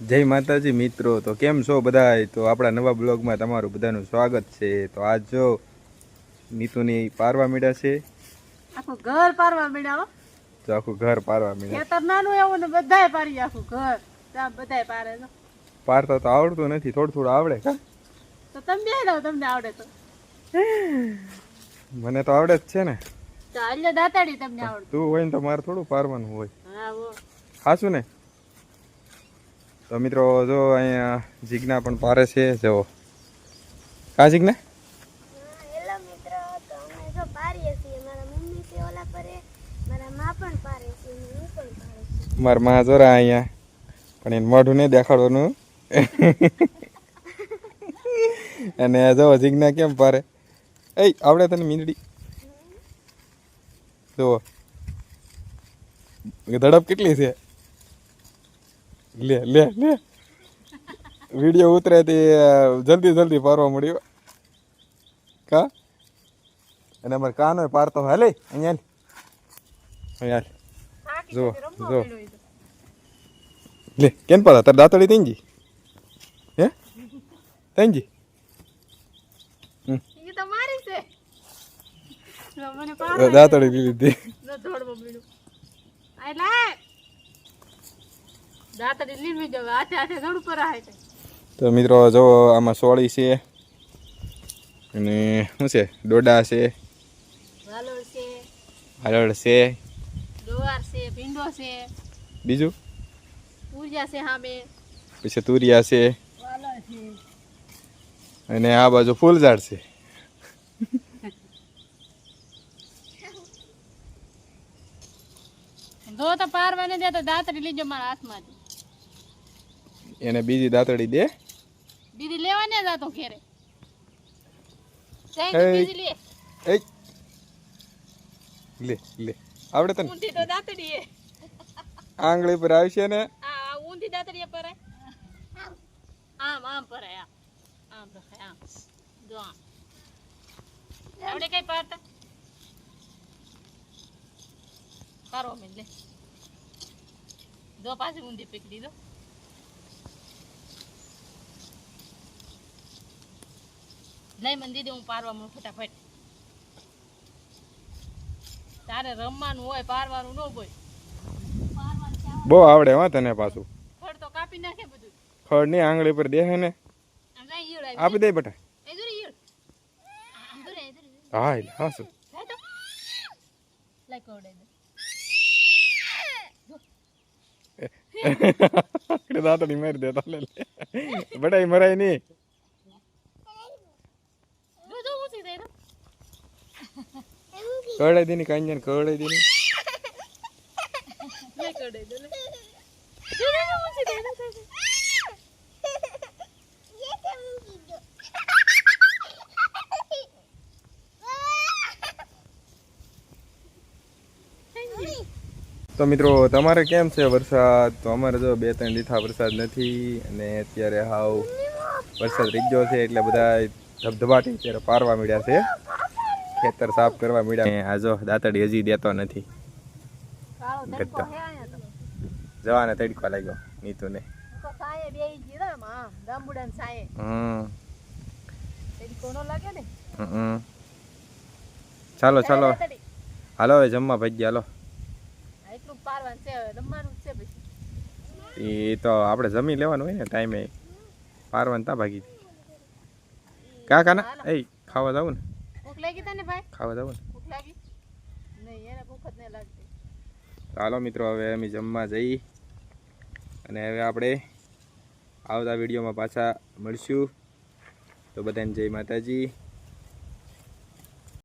જય માતાજી મિત્રો તો કેમ છો બધાય? તો આપણા નવા બ્લોગમાં તમારું બધાનું સ્વાગત છે. તો આજ જો નીતુની પારવા મીડા છે. આખું ઘર પારવા મીડા તો આખું ઘર પારવા મીડા. ખેતર નાનું એવું ને બધાય પારી આખું ઘર. ત્યાં બધાય પારે છે. પારતા તો આવડતું નથી થોડું થોડું આવડે. કા તો તમે બે જાઓ તમને આવડે તો. મને તો આવડે જ છે ને. તો એટલે દાતાડી તમને આવડે. તું હોય ને તો મારે થોડું પારવાનું હોય. હા હો. હાશું ને? તો મિત્રો જો અહીંયા જીજ્ઞા પણ પારે છે જો. કા જીજ્ઞા? મારા માં જોરા અહીંયા. પણ એને મોઢું નહીં દેખાડવાનું. અને જો જીજ્ઞા કેમ પારે? એ આવડે તને મીંદડી જુઓ ધડપ કેટલી છે? લે લે લે. વીડિયો ઉતરે તે જલ્દી જલ્દી પારવા મળ્યો. કા? અને અમારે કાનો પારતો હાલે અહીંયા. અહીંયા જો જો લે કેમ પાડા? તાર દાંતડી તૈંજી હે? તૈંજી દાંતડી લીધી જો દોડવા મળ્યું એટલે દાતાડી લીમી જવે હાથે હાથે ઘણું પર આવે છે તો મિત્રો જો આમાં સોળી છે અને શું છે? ડોડા છે. વાલોળ છે. ડોવાર છે. ભીંડો છે. બીજું? પછી તુરિયા છે. અને આ બાજુ ફૂલઝાડ છે. જો તો પારવા ને દે તો દાંતરી લીજો મારા હાથમાંથી એને બીજી દાંતડી દે. બીજી લેવા ને જાતો ઘેરે. બીજી લે. લે લે. આવડે તને. ઊંધી તો દાતડી એ. આંગળી પર આવશે ને. આ ઊંધી દાતડી પર આમ આમ પરાય આમ. આમ રખાય આમ. જો આમ. આવડે કઈ પાડતા કરો મેં લે. જો પાછી ઊંધી પકડી દો. નહીં મને દીદી હું પારવા મળું ફટાફટ. તારે રમવાનું હોય પારવાનું ન હોય. બહુ આવડે હા તને પાછું. ફળ તો કાપી નાખે બધું. ખડની આંગળી પર દેહે ને. આપી દે બેટા. હા એટલે દાંતડી મારી દેતા લે બેટા એ મરાય નહીં જો જો ઊંચી દે તો કવડાવી દીની કાંજન કવડાવી દીની? તો મિત્રો, તમારે કેમ છે વરસાદ? તો અમારે જો બે ત્રણ દીઠા વરસાદ નથી અને અત્યારે હાવ વરસાદ રીજો છે એટલે બધા ધબધબાટી અત્યારે પારવા મળ્યા છે. ખેતર સાફ કરવા મળ્યા આ જો દાંતડી હજી દેતો નથી. કાળો ગદ્દો. હે આયા તો. જવાને તડકો લાગ્યો નીતુને. તો સાયે બેહી ગઈ ને માં ગામબુડાન સાયે. હમ. તેરી કોનો લાગે ને. હમ. ચાલો ચાલો હાલો હવે જમવા ભાઈ હાલો. એ તો આપણે જમી લેવાનું હોય ને ટાઈમે. પારવાન તા ભાગી. કા કાના એ ખાવા જવું ને. ભૂખ લાગી તને ભાઈ? ખાવા જવું ને. ભૂખ લાગી? નહીં એને ભૂખ જ નહીં લાગતી. તો હાલો મિત્રો હવે અમે જમવા જઈ અને હવે આપણે આવતા વિડીયોમાં પાછા મળશું. તો બધાને જય માતાજી.